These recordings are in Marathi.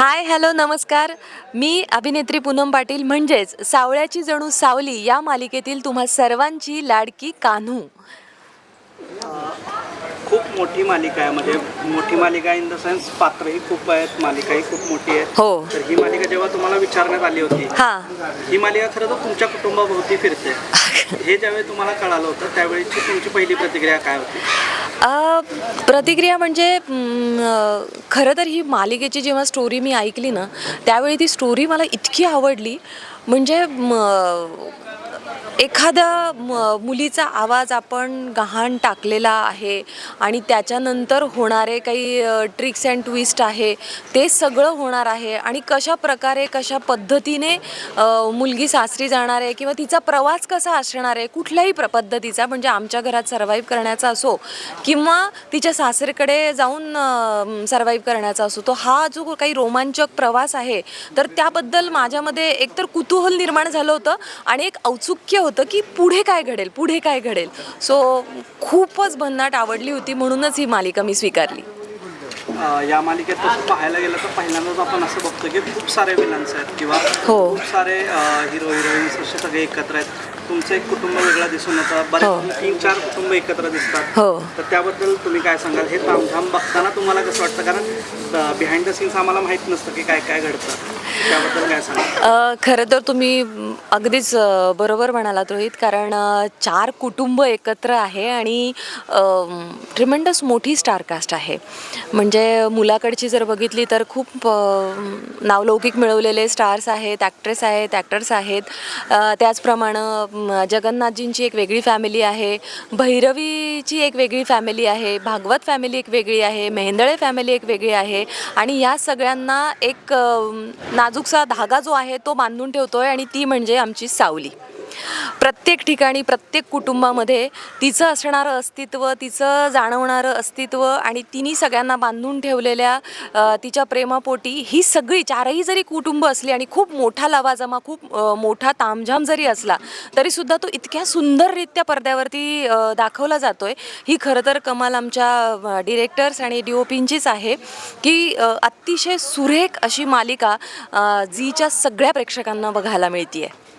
हाय हॅलो नमस्कार. मी अभिनेत्री पूनम पाटील म्हणजेच सावळ्याची जणू सावली या मालिकेतील तुम्हा सर्वांची लाडकी कान्हू. खूप मोठी मालिका आहे म्हणजे मोठी मालिका इन द सेन्स पात्रही खूप आहेत मालिकाही खूप मोठी आहे. हो. तर ही मालिका जेव्हा तुम्हाला विचारण्यात आली होती हां. ही मालिका खरं तर तुमच्या कुटुंबाभोवती फिरते. हे ज्यावेळी तुम्हाला कळालं होतं त्यावेळीची तुमची पहिली प्रतिक्रिया काय होती? प्रतिक्रिया म्हणजे खरं तर ही मालिकेची जेव्हा स्टोरी मी ऐकली ना त्यावेळी ती स्टोरी मला इतकी आवडली. म्हणजे म, एखाद्या म- मुलीचा आवाज आपण गहाण टाकलेला आहे आणि त्याच्यानंतर होणारे काही ट्रिक्स अँड ट्विस्ट आहे ते सगळं होणार आहे आणि कशा प्रकारे कशा पद्धतीने मुलगी सासरी जाणार आहे किंवा तिचा प्रवास कसा असणार आहे कुठल्याही प्र पद्धतीचा म्हणजे आमच्या घरात सर्वाईव्ह करण्याचा असो किंवा तिच्या सासरीकडे जाऊन सर्वाईव्ह करण्याचा असो तो हा जो काही रोमांचक प्रवास आहे तर त्याबद्दल माझ्यामध्ये एकतर कुतूहल निर्माण झालं होतं आणि एक औत्सुक्य होतं. की पुढे काय घडेल पुढे काय घडेल. सो खूपच भन्नाट आवडली होती म्हणूनच ही मालिका मी स्वीकारली. या मालिकेत तसं पाहायला गेलं तर पहिल्यांदाच आपण असं बघतो की खूप सारे विलन्स आहेत किंवा हो. खूप सारे हिरो हिरोईन्स असे सगळे एकत्र आहेत. तुमचं एक कुटुंब वेगळं दिसून येतं. बरेच तीन चार कुटुंब एकत्र दिसतात. हो. तर त्याबद्दल तुम्ही काय सांगाल? हे तामझाम बघताना तुम्हाला कसं वाटतं? कारण बिहाइंड द सीन्स आम्हाला माहीत नसतं की काय काय घडतं. खरं तर तुम्ही अगदीच बरोबर म्हणालात रोहित. कारण चार कुटुंब एकत्र आहे आणि ट्रिमेंडस मोठी स्टारकास्ट आहे. म्हणजे मुलाकडची जर बघितली तर खूप नावलौकिक मिळवलेले स्टार्स आहेत ॲक्ट्रेस आहेत ॲक्टर्स आहेत. त्याचप्रमाणे जगन्नाथजींची एक वेगळी फॅमिली आहे. भैरवीची एक वेगळी फॅमिली आहे. भागवत फॅमिली एक वेगळी आहे. मेहेंदळे फॅमिली एक वेगळी आहे. आणि या सगळ्यांना एक ना नाजूकसा धागा जो आहे तो बांधून ठेवतोय आणि ती म्हणजे आमची सावली. प्रत्येक ठिकाणी प्रत्येक कुटुंबामध्ये तिचं असणारं अस्तित्व तिचं जाणवणारं अस्तित्व आणि तिने सगळ्यांना बांधून ठेवलेल्या तिच्या प्रेमापोटी ही सगळी चारही जरी कुटुंब असली आणि खूप मोठा लवाजमा खूप मोठा तामझाम जरी असला तरीसुद्धा तो इतक्या सुंदररित्या पडद्यावरती दाखवला जातो आहे ही खरं तर कमाल आमच्या डिरेक्टर्स आणि डी ओ पींचीच आहे की अतिशय सुरेख अशी मालिका जीच्या सगळ्या प्रेक्षकांना बघायला मिळते आहे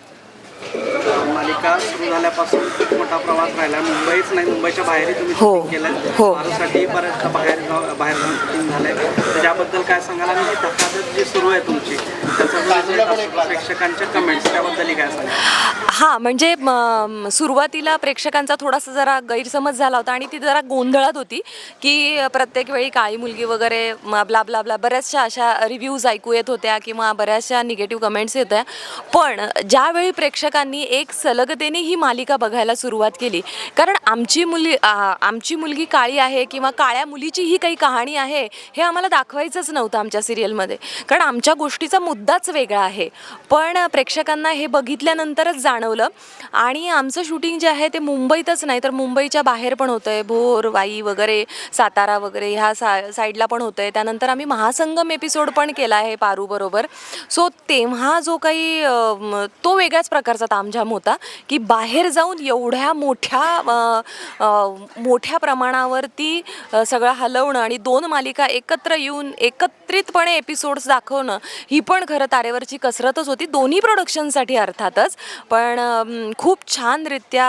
मालिका सुरू झाल्यापासून खूप मोठा प्रवास राहिला. मुंबईच नाही मुंबईच्या बाहेरही तुम्ही हो, केलं हो. मारूसाठी बऱ्याचदा बाहेर जाऊ- बाहेर जाऊन शूटिंग झालंय. त्याच्याबद्दल काय सांगाल आणि ही धकाधक जी सुरू आहे तुमची त्याचा जो result असतो, प्रेक्षकांच्या कमेंट्स त्याबद्दलही काय सांगाल? हां म्हणजे म, सुरुवातीला प्रेक्षकांचा थोडासा जरा गैरसमज झाला होता आणि ती जरा गोंधळात होती की प्रत्येक वेळी काळी मुलगी वगैरे म, ब्ला ब्ला ब्ला बऱ्याचशा अशा रिव्ह्यूज ऐकू येत होत्या किंवा बऱ्याचशा निगेटिव्ह कमेंट्स येत होत्या. पण ज्यावेळी प्रेक्षकांनी एक सलगतेने ही मालिका बघायला सुरुवात केली. कारण आमची मुली आमची मुलगी काळी आहे किंवा काळ्या मुलीची ही काही कहाणी आहे हे आम्हाला दाखवायचंच नव्हतं आमच्या सिरियलमध्ये. कारण आमच्या गोष्टीचा मुद्दाच वेगळा आहे. पण प्रेक्षकांना हे बघितल्यानंतरच जाणवलं. आणि आमचं शूटिंग जे आहे ते मुंबईतच नाही तर मुंबईच्या बाहेर पण होतं आहे भोर वाई वगैरे सातारा वगैरे ह्या सा साईडला पण होतं आहे त्यानंतर आम्ही महासंगम एपिसोड पण केला आहे पारूबरोबर. सो तेव्हा जो काही तो वेगळ्याच प्रकारचा तामझाम होता. की बाहेर जाऊन एवढ्या मोठ्या मोठ्या प्रमाणावरती सगळं हलवणं आणि दोन मालिका एकत्र येऊन एकत्रितपणे एपिसोड्स दाखवणं ही पण खरं तारेवरची कसरतच होती. दोन्ही प्रोडक्शनसाठी अर्थातच. पण खूप छानरित्या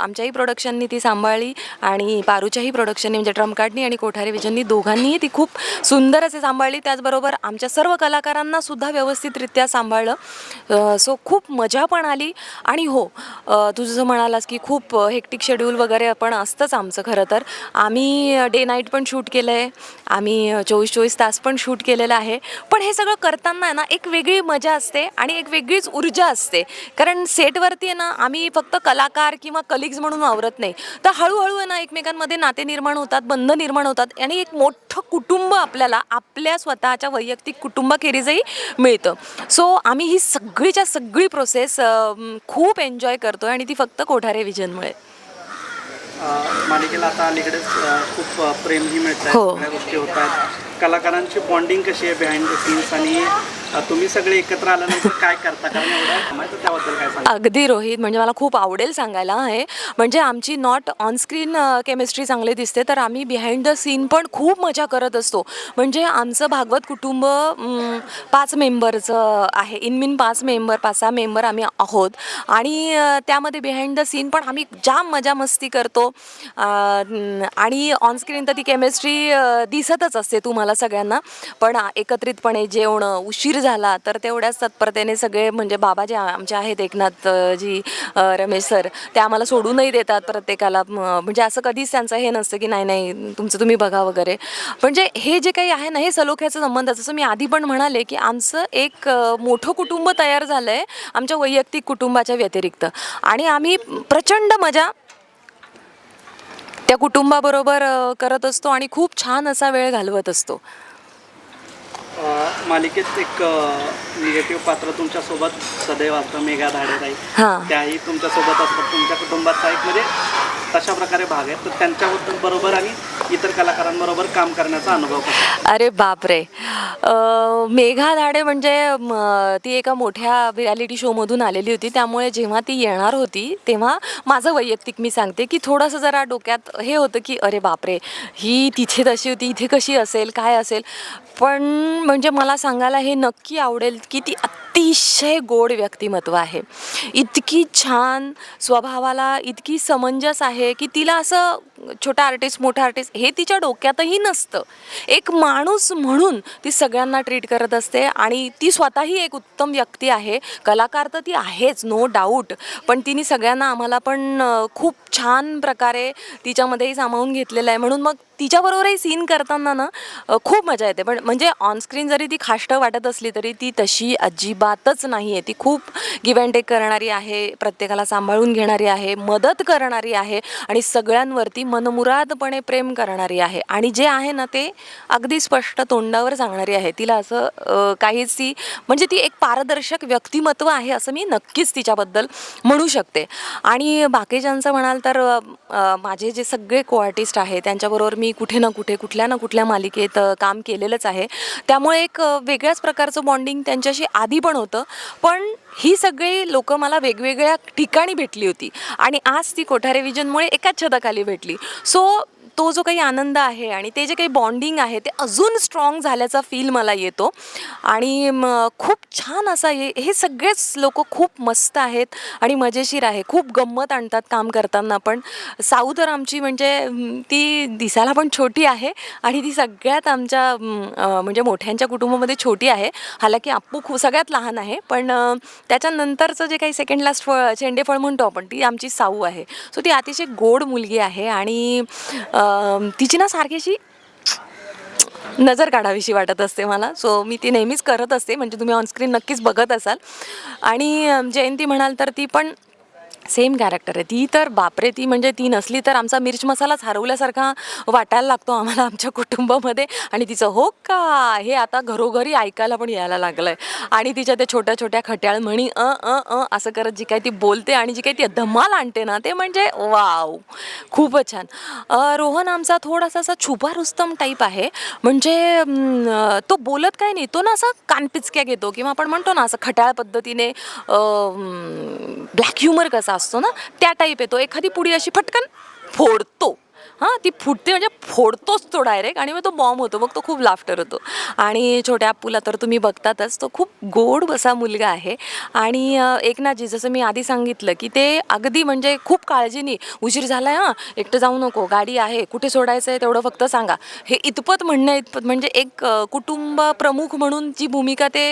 आमच्याही प्रोडक्शननी ती सांभाळली आणि पारूच्याही प्रोडक्शननी म्हणजे ट्रमकाटनी आणि कोठारे विजननी दोघांनीही ती खूप सुंदर असे सांभाळली. त्याचबरोबर आमच्या सर्व कलाकारांना सुद्धा व्यवस्थितरित्या सांभाळलं. सो खूप मजा पण आली. आणि हो अ, तू जसं म्हणालास की खूप हेक्टिक शेड्यूल वगैरे पण असतंच आमचं खरं तर. आम्ही डे नाईट पण शूट केलं आहे आम्ही चोवीस चोवीस तास पण शूट केलेलं आहे. पण हे सगळं करताना ना एक वेगळी मजा असते आणि एक वेगळीच ऊर्जा असते. कारण सेटवरती आहे ना आम्ही फक्त कलाकार किंवा कलिग्ज म्हणून आवरत नाही. तर हळूहळू आहे ना एकमेकांमध्ये नाते निर्माण होतात बंध निर्माण होतात आणि एक मोठं कुटुंब आपल्याला आपल्या स्वतःच्या वैयक्तिक कुटुंबाखेरीजही मिळतं. सो आम्ही ही सगळीच्या सगळी प्रोसेस खूप एन्जॉय करतो आणि ती फक्त कोठारे विजनमुळे मालिकेला आता अलीकडेच खूप प्रेमही मिळत हो. सगळ्या गोष्टी होत आहेत कलाकारांची बॉन्डिंग कशी आहे बिहाइंड द सीन्स आणि तुम्ही सगळे एकत्र आल्यानंतर काय करता? कारण एवढं त्याबद्दल काय सांगा अगदी रोहित म्हणजे मला खूप आवडेल सांगायला आहे. म्हणजे आमची नॉट ऑनस्क्रीन केमिस्ट्री चांगली दिसते तर आम्ही बिहाइंड द सीन पण खूप मजा करत असतो. म्हणजे आमचं भागवत कुटुंब पाच मेंबरचं आहे. इनमिन पाच मेंबर पाच सहा मेंबर आम्ही आहोत. आणि त्यामध्ये बिहाइंड द सीन पण आम्ही जाम मजा मस्ती करतो. आणि ऑनस्क्रीन तर ती केमिस्ट्री दिसतच असते तुम्हाला सगळ्यांना. पण एकत्रितपणे जेवणं उशीर झाला तर तेवढ्याच तत्परतेने सगळे म्हणजे बाबा जे आमचे आहेत एकनाथ जी रमेश सर ते आम्हाला सोडूनही देतात प्रत्येकाला. म्हणजे असं कधीच त्यांचं हे नसतं की नाही नाही तुमचं तुम्ही बघा वगैरे. म्हणजे हे जे काही आहे ना हे सलोख्याचं संबंध जसं मी आधी पण म्हणाले की आमचं एक मोठं कुटुंब तयार झालं आहे आमच्या वैयक्तिक कुटुंबाच्या व्यतिरिक्त. आणि आम्ही प्रचंड मजा त्या कुटुंबाबरोबर करत असतो आणि खूप छान असा वेळ घालवत असतो. मालिकेत एक निगेटिव्ह पात्र तुमच्यासोबत सदैव असतं मेघा धाडेताई हां. त्याही तुमच्यासोबत असतात तुमच्या कुटुंबाचा एक म्हणजे तशा प्रकारे भाग आहेत. तर त्यांच्याबद्दल बरोबर आणि इतर कलाकारांबरोबर काम करण्याचा अनुभव अरे बापरे. मेघा धाडे म्हणजे ती एका मोठ्या रियालिटी शोमधून आलेली होती. त्यामुळे जेव्हा ती येणार होती तेव्हा माझं वैयक्तिक मी सांगते की थोडंसं जरा डोक्यात हे होतं की अरे बापरे ही तिथे तशी होती इथे कशी असेल काय असेल? पण म्हणजे मला सांगायला हे नक्की आवडेल की ती अतिशय गोड व्यक्तिमत्व आहे. इतकी छान स्वभावाला इतकी समंजस आहे. की तिला असं छोटा आर्टिस्ट मोठा आर्टिस्ट हे तिच्या डोक्यातही नसतं. एक माणूस म्हणून ती सगळ्यांना ट्रीट करत असते आणि ती स्वतःही एक उत्तम व्यक्ती आहे. कलाकार तर ती आहेच नो डाऊट पण तिने सगळ्यांना आम्हाला पण खूप छान प्रकारे तिच्यामध्येही सामावून घेतलेलं आहे. म्हणून मग तिच्याबरोबरही सीन करताना ना खूप मजा येते. पण म्हणजे ऑनस्क्रीन जरी ती खाष्ट वाटत असली तरी ती तशी अजिबातच नाही आहे. ती खूप गिव्ह अँड टेक करणारी आहे प्रत्येकाला सांभाळून घेणारी आहे मदत करणारी आहे आणि सगळ्यांवरती मनमुरादपणे प्रेम करणारी आहे. आणि जे आहे ना ते अगदी स्पष्ट तोंडावर सांगणारी आहे. तिला असं काहीच ती म्हणजे ती एक पारदर्शक व्यक्तिमत्व आहे असं मी नक्कीच तिच्याबद्दल म्हणू शकते. आणि बाकीच्यांचं म्हणाल तर माझे जे सगळे को आर्टिस्ट आहे त्यांच्याबरोबर मी कुठे ना कुठे कुठल्या ना कुठल्या मालिकेत काम केलेलंच आहे. त्यामुळे एक वेगळ्याच प्रकारचं बॉन्डिंग त्यांच्याशी आधी पण होतं. पण ही सगळी लोकं मला वेगवेगळ्या ठिकाणी भेटली होती. आणि आज ती कोठारे विजनमुळे एकाच छताखाली भेटली. सो तो जो काही आनंद आहे आणि ते जे काही बॉन्डिंग आहे ते अजून स्ट्रॉंग झाल्याचा फील मला येतो. आणि म, खूप छान असा हे हे सगळेच लोक खूप मस्त आहेत आणि मजेशीर आहे. खूप गंमत आणतात काम करताना पण. साऊ तर आमची म्हणजे ती दिसायला पण छोटी आहे आणि ती सगळ्यात आमच्या म्हणजे मोठ्यांच्या कुटुंबामध्ये छोटी आहे. हालाकी आप्पू खूप सगळ्यात लहान आहे पण त्याच्यानंतरचं जे काही सेकंड लास्ट फळ चेंडेफळ म्हणतो आपण ती आमची साऊ आहे. सो ती अतिशय गोड मुलगी आहे आणि तिची ना सारखीशी नजर काढावीशी वाटत असते मला. सो मी ती नेहमीच करत असते. म्हणजे तुम्ही ऑनस्क्रीन नक्कीच बघत असाल. आणि जयंती म्हणाल तर ती पण सेम कॅरेक्टर आहे. ती तर बापरे ती म्हणजे ती नसली तर आमचा मिर्च मसालाच हरवल्यासारखा वाटायला लागतो आम्हाला आमच्या कुटुंबामध्ये. आणि तिचं हो का? हे आता घरोघरी ऐकायला पण यायला लागलं आहे आणि तिच्या त्या छोट्या छोट्या खट्याळ म्हणी अ अ अ असं करत जी काही ती बोलते आणि जी काही ती धमाल आणते ना ते म्हणजे वाव! खूपच छान. रोहन आमचा थोडासा असा छुपा रुस्तम टाईप आहे. म्हणजे तो बोलत काय नाही. तो ना असा कानपिचक्या घेतो किंवा आपण म्हणतो ना असं खट्याळ पद्धतीने ब्लॅक ह्युमर कसा असतो ना त्या टाईप येतो. एखादी पुडी अशी फटकन फोडतो. हां ती फुटते म्हणजे फोडतोच तो डायरेक्ट आणि मग तो बॉम्ब होतो. मग तो खूप लाफ्टर होतो. आणि छोट्या अप्पूला तर तुम्ही बघतातच तो खूप गोड बसा मुलगा आहे. आणि एकनाथजी जसं मी आधी सांगितलं की ते अगदी म्हणजे खूप काळजीने उशीर झाला आहे हां एकटं जाऊ नको गाडी आहे कुठे सोडायचं आहे तेवढं फक्त सांगा. हे इतपत म्हणणं इतपत म्हणजे एक कुटुंब प्रमुख म्हणून जी भूमिका ते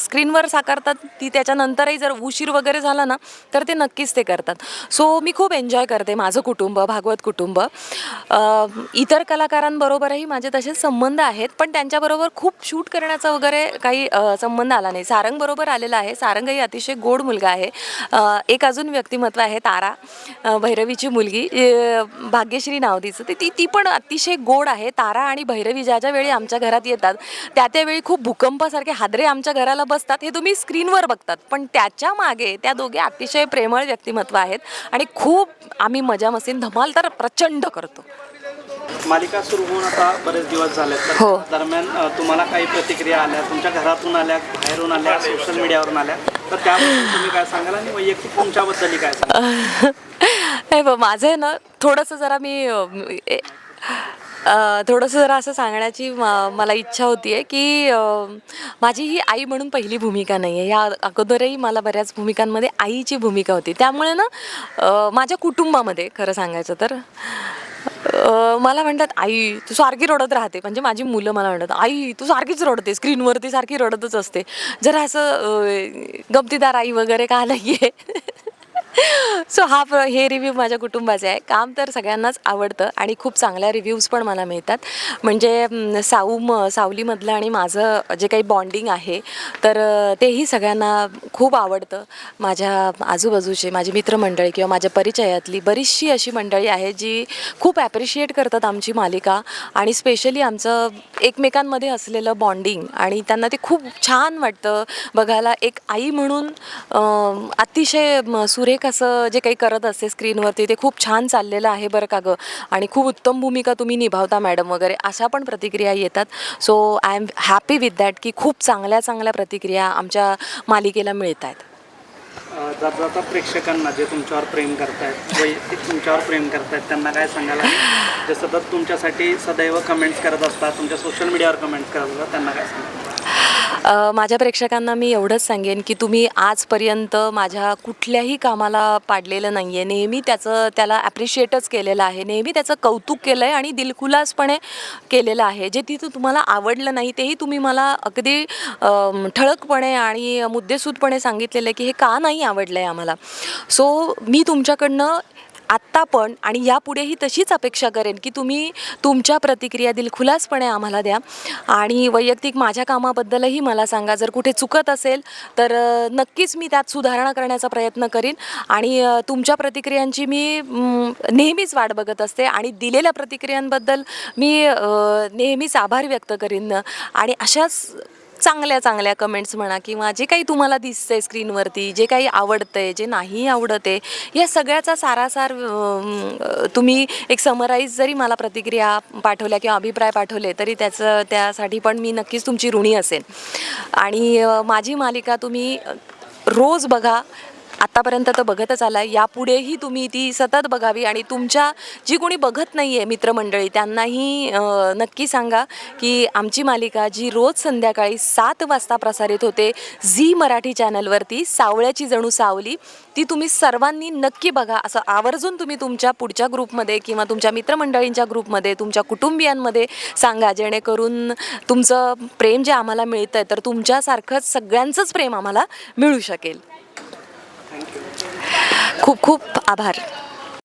स्क्रीनवर साकारतात ती त्याच्यानंतरही जर उशीर वगैरे झाला ना तर ते नक्कीच ते करतात. सो मी खूप एन्जॉय करते माझं कुटुंब भागवत कुटुंब. इतर कलाकारांबरोबरही माझे तसेच संबंध आहेत पण त्यांच्याबरोबर खूप शूट करण्याचा वगैरे काही संबंध आला नाही. सारंगबरोबर आलेला आहे. सारंगही अतिशय गोड मुलगा आहे. एक अजून व्यक्तिमत्व आहे तारा भैरवीची मुलगी भाग्यश्री नाव तिचं. ती ती पण अतिशय गोड आहे. तारा आणि भैरवी ज्या ज्या वेळी आमच्या घरात येतात त्या त्यावेळी खूप भूकंपासारखे हादरे आमच्या घराला बसतात हे तुम्ही स्क्रीनवर बघतात. पण त्याच्यामागे त्या दोघे अतिशय प्रेमळ व्यक्तिमत्व आहेत आणि खूप आम्ही मजा मस्तीन धमाल तर प्रचंड करतो. मालिका सुरू होऊन आता बरेच दिवस झाले हो. दरम्यान तुम्हाला काही प्रतिक्रिया आल्या? तुमच्या घरातून आल्या बाहेरून आल्या सोशल मीडियावरून आल्या? तर त्याबद्दल तुम्ही काय सांगाल आणि वैयक्तिक तुमच्याबद्दलही काय सांगाल? बघ माझं आहे ना थोडंसं जरा मी थोडंसं जरा असं सांगण्याची म- मला इच्छा होती आहे की माझी ही आई म्हणून पहिली भूमिका नाही आहे या अगोदरही मला बऱ्याच भूमिकांमध्ये आईची भूमिका होती. त्यामुळे ना माझ्या कुटुंबामध्ये खरं सांगायचं तर. मला म्हणतात आई तू सारखी रडत राहते. म्हणजे माझी मुलं मला म्हणतात आई तू सारखीच रडते स्क्रीनवरती सारखी रडतच असते. जरा असं अ, गमतीदार आई वगैरे का नाही आहे सो हा प्र हे रिव्ह्यू माझ्या कुटुंबाचे आहे. काम तर सगळ्यांनाच आवडतं आणि खूप चांगल्या रिव्ह्यूज पण मला मिळतात. म्हणजे साऊ म सावलीमधलं आणि माझं जे काही बॉन्डिंग आहे तर तेही सगळ्यांना खूप आवडतं. माझ्या आजूबाजूचे माझी मित्रमंडळी किंवा माझ्या परिचयातली बरीचशी अशी मंडळी आहे जी खूप ॲप्रिशिएट करतात आमची मालिका आणि स्पेशली आमचं एकमेकांमध्ये असलेलं बॉन्डिंग आणि त्यांना ते खूप छान वाटतं. बघायला एक आई म्हणून अतिशय म, कसं असं जे काही करत असते स्क्रीनवरती ते खूप छान चाललेलं आहे बरं का गं. आणि खूप उत्तम भूमिका तुम्ही निभावता मॅडम वगैरे. अशा पण प्रतिक्रिया येतात. So I am happy with that की खूप चांगल्या चांगल्या प्रतिक्रिया आमच्या मालिकेला मिळत आहेत अ, जाता प्रेक्षकांना जे तुमच्यावर प्रेम करतायत वैयक्तिक तुमच्यावर प्रेम करतायत त्यांना काय सांगाल? जे सतत तुमच्यासाठी सदैव कमेंट्स करत असतात तुमच्या सोशल मीडियावर कमेंट्स करत असतात त्यांना काय सांगा माझ्या प्रेक्षकांना मी एवढंच सांगेन की तुम्ही आजपर्यंत माझ्या कुठल्याही कामाला पाडलेलं नाही आहे नेहमी त्याचं त्याला ॲप्रिशिएटच केलेलं आहे. नेहमी त्याचं कौतुक केलं आहे आणि दिलखुलासपणे केलेलं आहे. जे तिथं तुम्हाला आवडलं नाही तेही तुम्ही मला अगदी ठळकपणे आणि मुद्देसूदपणे सांगितलेलं आहे की हे का नाही आवडलं आहे आम्हाला. सो मी तुमच्याकडनं आत्ता पण आणि यापुढेही तशीच अपेक्षा करेन की तुम्ही तुमच्या प्रतिक्रिया दिलखुलासपणे आम्हाला द्या. आणि वैयक्तिक माझ्या कामाबद्दलही मला सांगा. जर कुठे चुकत असेल तर नक्कीच मी त्यात सुधारणा करण्याचा प्रयत्न करीन. आणि तुमच्या प्रतिक्रियांची मी नेहमीच वाट बघत असते आणि दिलेल्या प्रतिक्रियांबद्दल मी नेहमीच आभार व्यक्त करीन. आणि अशाच चांगल्या चांगल्या कमेंट्स म्हणा किंवा जे काही तुम्हाला दिसतंय स्क्रीनवरती जे काही आवडतंय जे नाही आवडत आहे या सगळ्याचा सारासार तुम्ही एक समराईज जरी मला प्रतिक्रिया पाठवल्या किंवा अभिप्राय पाठवले तरी त्याचं त्यासाठी पण मी नक्कीच तुमची ऋणी असेन. आणि माझी मालिका तुम्ही रोज बघा आत्तापर्यंत तर बघतच आला यापुढेही तुम्ही ती सतत बघावी आणि तुमच्या जी कोणी बघत नाही आहे मित्रमंडळी त्यांनाही नक्की सांगा की आमची मालिका जी रोज संध्याकाळी सात वाजता प्रसारित होते झी मराठी चॅनलवरती सावळ्याची जणू सावली ती तुम्ही सर्वांनी नक्की बघा. असं आवर्जून तुम्ही तुमच्या पुढच्या ग्रुपमध्ये किंवा तुमच्या मित्रमंडळींच्या ग्रुपमध्ये तुमच्या कुटुंबियांमध्ये सांगा जेणेकरून तुमचं प्रेम जे आम्हाला मिळतं आहे तर तुमच्यासारखंच सगळ्यांचंच प्रेम आम्हाला मिळू शकेल. खूप खूप आभार